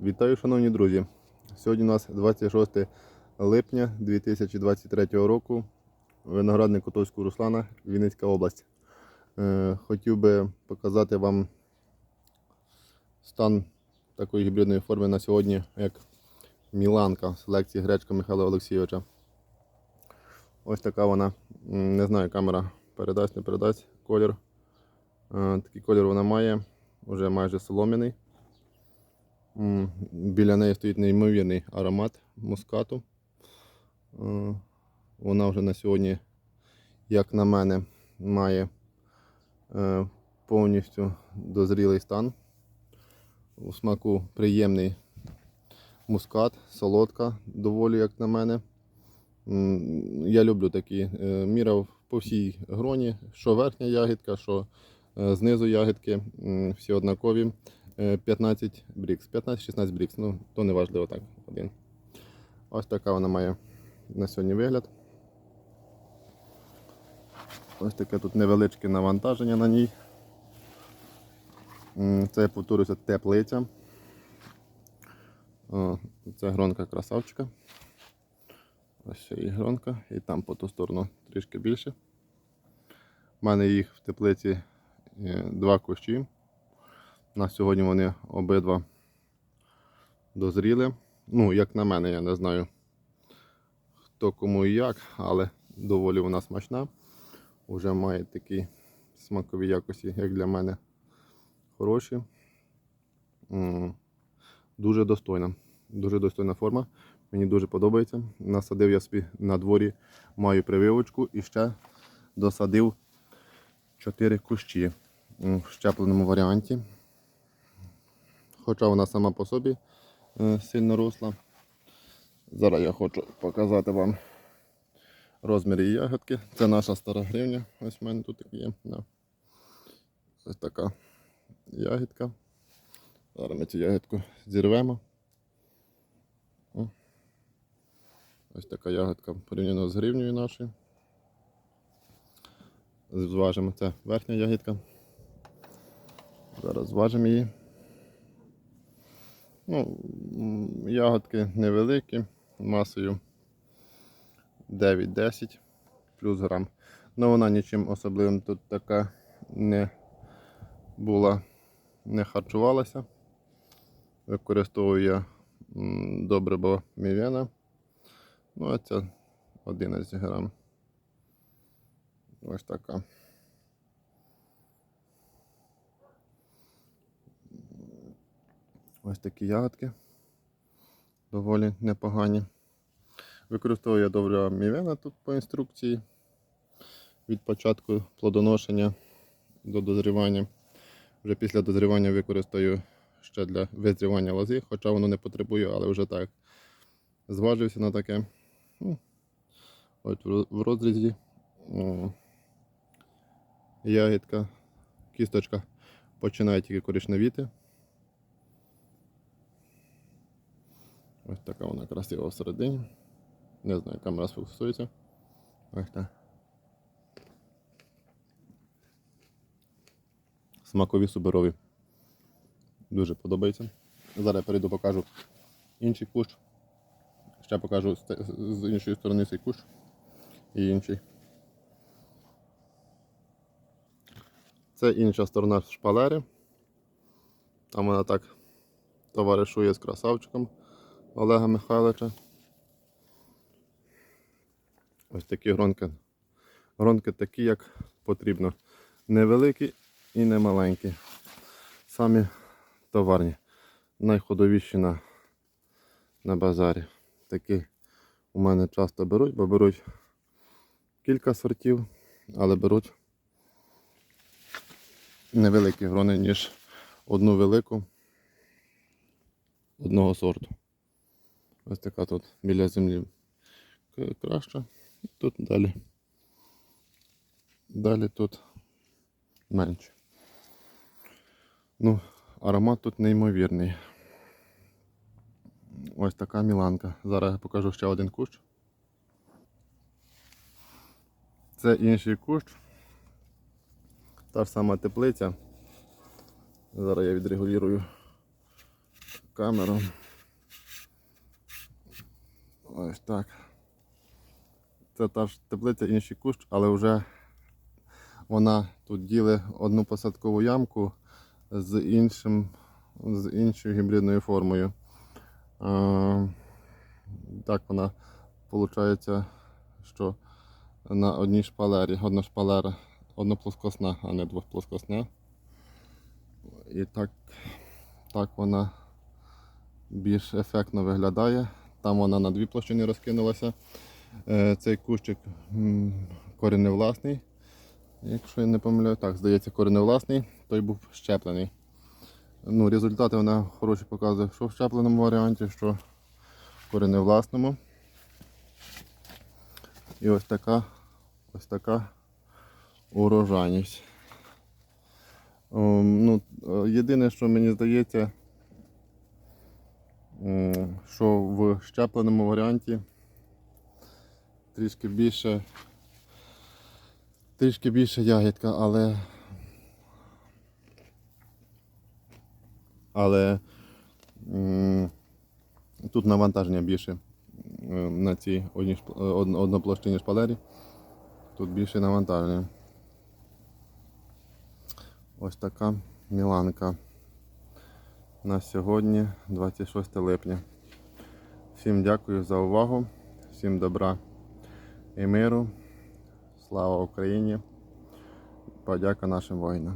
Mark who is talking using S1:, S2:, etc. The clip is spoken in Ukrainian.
S1: Вітаю, шановні друзі! Сьогодні у нас 26 липня 2023 року. Виноградник Котовського Руслана, Вінницька область. Е, Хотів би показати вам стан такої гібридної форми на сьогодні, як Міланка селекції гречка Михайла Олексійовича. Ось така вона. Не знаю, камера передасть, не передасть колір. Е, Такий колір вона має, вже майже солом'яний. Біля неї стоїть неймовірний аромат мускату. Е, Вона вже на сьогодні, як на мене, має е, повністю дозрілий стан. У смаку приємний мускат, солодка, доволі, як на мене. Я люблю такі. Е, Міряв по всій гроні, що верхня ягідка, що знизу ягідки, всі однакові. Е, 15 брікс, 15-16 брікс, ну то не важливо так, один. Ось така вона має на сьогодні вигляд. Ось таке тут невеличке навантаження на ній. Це, я повторюся, теплиця. Це гронка красавчика. Ось ще і гронка, і там по ту сторону трішки більше. У мене їх в теплиці е, два кущі. На сьогодні вони обидва дозріли. Ну, як на мене, я не знаю хто кому і як, але доволі вона смачна. Уже має такі смакові якості, як для мене, хороші. Дуже достойна. Дуже достойна форма. Мені дуже подобається. Насадив я собі на дворі, маю прививочку і ще досадив 4 кущі в щепленому варіанті. Хоча вона сама по собі е, сильно росла. Зараз я хочу показати вам розмір її ягодки. Це наша стара гривня. Ось в мене тут є. Ось така ягідка. Зараз ми цю ягідку зірвемо. Ось така ягодка порівняно з гривнею нашою. Зважимо, це верхня ягідка. Зараз зважимо її. Ну, ягодки невеликі, масою 9-10 плюс грам. Ну вона нічим особливим тут така не була, не харчувалася. Використовую я м, добриво мівена. Ну, а це 11 грам. Ось така. Ось такі ягодки. Доволі непогані. Використовую я добре мівена тут по інструкції. Від початку плодоношення до дозрівання. Вже після дозрівання використаю ще для визрівання лози, хоча воно не потребує, але вже так. Зважився на таке. Ну, От в розрізі ягідка, кісточка починає тільки коричневіти. Ось така вона красива всередині. Не знаю, камера сфокусується. Ось так. Смакові суберові. Дуже подобається. Зараз я перейду покажу інший кущ. Ще покажу з іншої сторони цей кущ і інший. Це інша сторона шпалери. Там вона так товаришує з красавчиком Олега Михайловича. Ось такі гронки. Гронки такі, як потрібно. Невеликі і не маленькі. Самі товарні. Найходовіші на, на базарі. Такі у мене часто беруть, бо беруть кілька сортів, але беруть невеликі грони, ніж одну велику одного сорту. Ось така тут біля землі краща. І Тут далі. Далі тут менше. Ну, аромат тут неймовірний. Ось така міланка. Зараз я покажу ще один кущ. Це інший кущ. Та ж сама теплиця. Зараз я відрегулюю камеру. Ось так. Це та ж теплиця, інший кущ, але вже вона тут діли одну посадкову ямку з іншим, з іншою гібридною формою. Е, Так вона виходить, що на одній шпалері, одна шпалера, одноплоскосна, а не двоплоскосна. І так, так вона більш ефектно виглядає. Там вона на дві площини розкинулася. Е, Цей кущик кореневласний. Якщо я не помиляю, так, здається, кореневласний, той був щеплений. Ну, результати вона хороші показує, що в щепленому варіанті, що в кореневласному. І ось така, ось така урожайність. Ем, ну, е, єдине, що мені здається, що в щепленому варіанті трішки більше, трішки більше ягідка, але, але тут навантаження більше на цій одній е, одно- одноплощині шпалері. Тут більше навантаження. Ось така міланка. На сьогодні 26 липня. Всім дякую за увагу, всім добра і миру. Слава Україні! Подяка нашим воїнам.